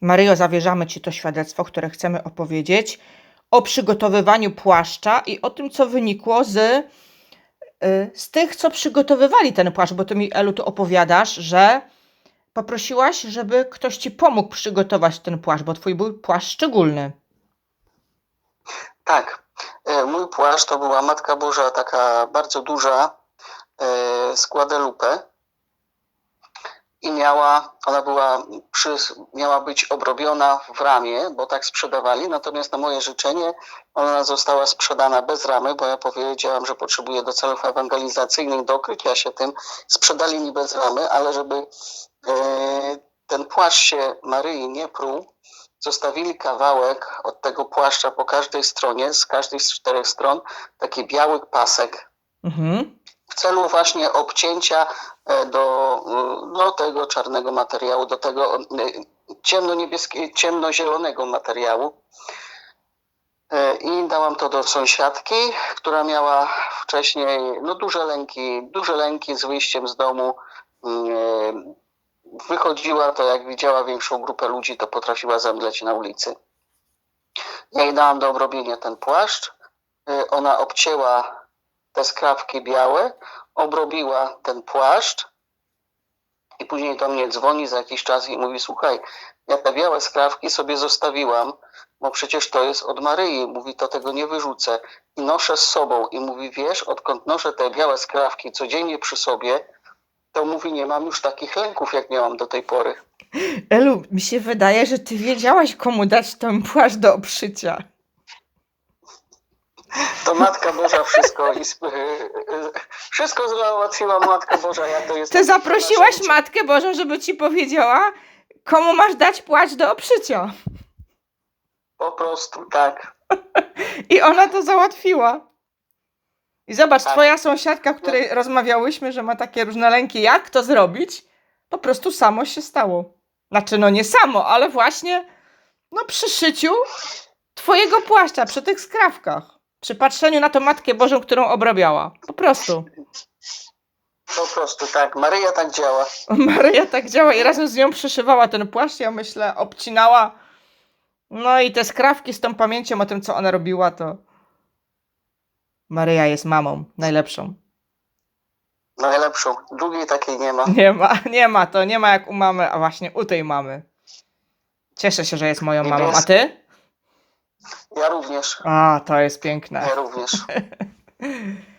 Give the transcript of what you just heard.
Maryjo, zawierzamy Ci to świadectwo, które chcemy opowiedzieć o przygotowywaniu płaszcza i o tym, co wynikło z, y, z tych, co przygotowywali ten płaszcz, bo Ty mi, Elu, tu opowiadasz, że poprosiłaś, żeby ktoś Ci pomógł przygotować ten płaszcz, bo Twój był płaszcz szczególny. Tak. E, Mój płaszcz to była Matka Boża, taka bardzo duża, e, z Guadalupe. I miała, ona była, przy, miała być obrobiona w ramie, bo tak sprzedawali. Natomiast na moje życzenie ona została sprzedana bez ramy, bo ja powiedziałam, że potrzebuję do celów ewangelizacyjnych do okrycia się tym. Sprzedali mi bez ramy, ale żeby e, ten płaszcz się Maryi nie pruł, zostawili kawałek od tego płaszcza po każdej stronie, z każdej z czterech stron, taki biały pasek Mhm. W celu właśnie obcięcia e, do e, no, tego czarnego materiału, do tego e, ciemno-niebieskiego, ciemnozielonego materiału. I dałam to do sąsiadki, która miała wcześniej no, duże lęki, duże lęki z wyjściem z domu. Mm, Wychodziła to, jak widziała większą grupę ludzi, to potrafiła zemdleć na ulicy. Ja jej dałam do obrobienia ten płaszcz. Ona obcięła te skrawki białe, obrobiła ten płaszcz i później do mnie dzwoni za jakiś czas i mówi, słuchaj, ja te białe skrawki sobie zostawiłam, bo przecież to jest od Maryi. Mówi, to tego nie wyrzucę. I noszę z sobą. I mówi, wiesz, odkąd noszę te białe skrawki codziennie przy sobie, to mówi, nie mam już takich lęków, jak miałam do tej pory. Elu, mi się wydaje, że Ty wiedziałaś, komu dać ten płaszcz do obszycia. To Matka Boża wszystko i sp- wszystko załatwiła Matka Boża. Ja to jest Ty zaprosiłaś Matkę Bożą, żeby Ci powiedziała, komu masz dać płaszcz do obszycia. Po prostu tak. I ona to załatwiła. I zobacz, Tak. twoja sąsiadka, o której rozmawiałyśmy, że ma takie różne lęki, jak to zrobić, po prostu samo się stało. Znaczy, no nie samo, ale właśnie no przy szyciu twojego płaszcza, przy tych skrawkach. Przy patrzeniu na tą Matkę Bożą, którą obrabiała. Po prostu. Po prostu tak. Maryja tak działa. Maryja tak działa i razem z nią przyszywała ten płaszcz, ja myślę, obcinała. No i te skrawki z tą pamięcią o tym, co ona robiła, to Maryja jest mamą, najlepszą. Najlepszą. Drugiej takiej nie ma. Nie ma, nie ma to, nie ma jak u mamy, a właśnie u tej mamy. Cieszę się, że jest moją mamą. A ty? Ja również. A, to jest piękne. Ja również.